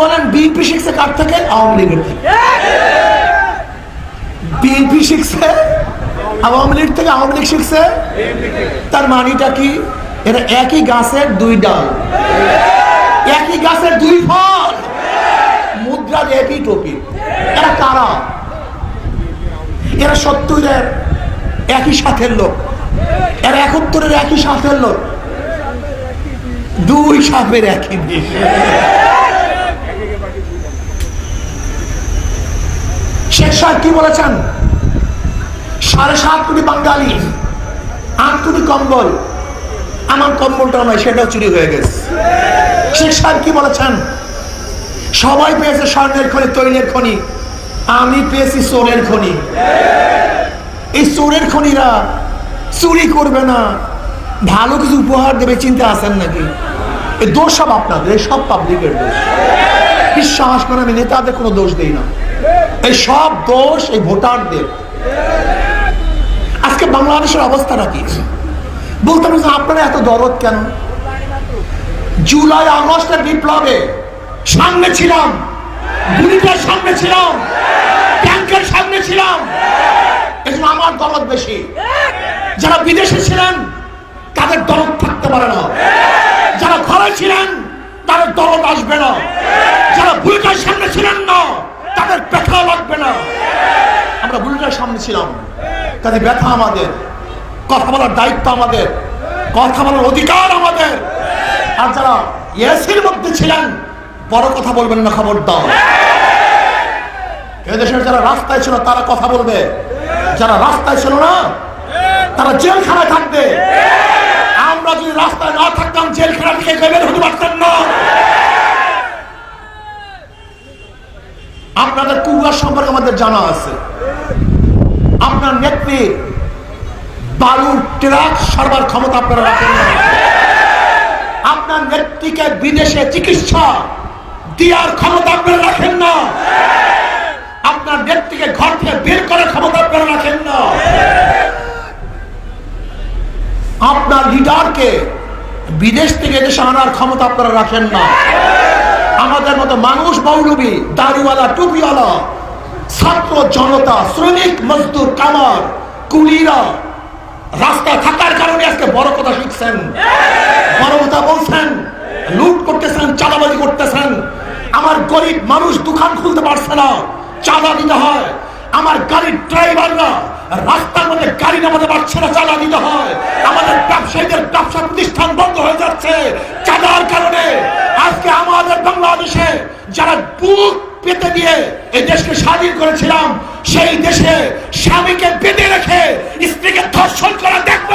বলেন বিএনপি শিখছে কার থেকে আওয়ামী লীগের থেকে বিএনপি শিখছে আওয়ামী লীগ থেকে আওয়ামী লীগ শিখছে তার মানিটা কি? এরা একই গাছের দুই ডাল। একই গাছের দুই ফল। মুদ্রার একই টপি। এরা কারা? এরা সত্তরের একই সাথের লোক। এরা একাত্তরের একই সাথের লোক। দুই সাপের একই দেশ শেখ সাহেব কি বলেছেন? সাড়ে সাত কোটি বাঙালি, আট কোটি কম্বল। আমার কম্বলটা নয়, সেটাও চুরি হয়ে গেছে। শেখ সাহেব কি বলেছেন? সবাই পেয়েছে স্বর্ণের খনি, তৈলের খনি। আমি পেয়েছি সোনের খনি। এই চোরের খনিরা চুরি করবে না। ভালো কিছু উপহার দেবে, চিন্তা আছেন নাকি? এই দোষ সব আপনাদের সব পাবলিকের দোষ। বিশ্বাস করে আমি নেতাদের কোনো দোষ দেই না। এই সব দোষ এই ভোটারদের। আজকে বাংলাদেশের অবস্থাটা কি? বলতে পারি আপনারা এত দরদ কেন? জুলাই, আগস্টের বিপ্লবে সামনে ছিলাম। গুলিটার সামনে ছিলাম। ট্যাঙ্কের সামনে ছিলাম। এই জন্য আমার দরদ বেশি। যারা বিদেশে ছিলেন, তাদের দরদ থাকতে পারে না। যারা ঘরে ছিলেন, তাদের দরদ আসবে না। যারা বুলটার সামনে ছিলেন না তাদের ব্যথা লাগবে না আমরা বুলটার সামনে ছিলাম তাদের ব্যথা আমাদের, কথা বলার দায়িত্ব আমাদের, কথা বলার অধিকার আমাদের। আর যারা এসির মধ্যে ছিলেন, বড় কথা বলবেন না খবর দাও এদেশের যারা রাস্তায় ছিল, তারা কথা বলবে। যারা রাস্তায় ছিল না, তারা জেলখানায় থাকবে। আমরা যদি রাস্তায় না থাকতাম জেলখানা থেকে বের হতে পারতাম না। আপনাদের কুয়ার সম্পর্কে আমাদের জানা আছে। আপনার নেত্রী বালুর ট্রাক সারবার ক্ষমতা আপনারা রাখেন না আপনার নেত্রীকে বিদেশে চিকিৎসা দেওয়ার ক্ষমতা আপনারা রাখেন না। আপনার নেত্রীকে ঘর থেকে বের করার ক্ষমতা আপনারা রাখেন না। আপনার লিডারকে বিদেশ থেকে দেশে আনার ক্ষমতা আপনারা রাখেন না। আমাদের মতো মানুষ মৌলবী, দাড়িওয়ালা, টুপিওয়ালা ছাত্র জনতা, শ্রমিক, মজদুর, কামার, কুলিরা রাস্তায় থাকার কারণে আজকে বড় কথা শিখছেন বড় কথা বলছেন, লুট করতেছেন, চাঁদাবাজি করতেছেন। আমার গরিব মানুষ দোকান খুলতে পারছে না, চাঁদা দিতে হয়। আমার গাড়ির ড্রাইভাররা রাস্তার মধ্যে গাড়ি নামাতে পারছে না, চাঁদা দিতে হয়। আমাদের ব্যবসায়ীদের ব্যবসা প্রতিষ্ঠান বন্ধ হয়ে যাচ্ছে চাঁদার কারণে। আজকে আমাদের বাংলাদেশে যারা বুক পেতে দিয়ে এই দেশকে স্বাধীন করেছিলাম, সেই দেশে স্বামীকে বেঁধে রেখে স্ত্রীকে ধর্ষণ করা দেখব।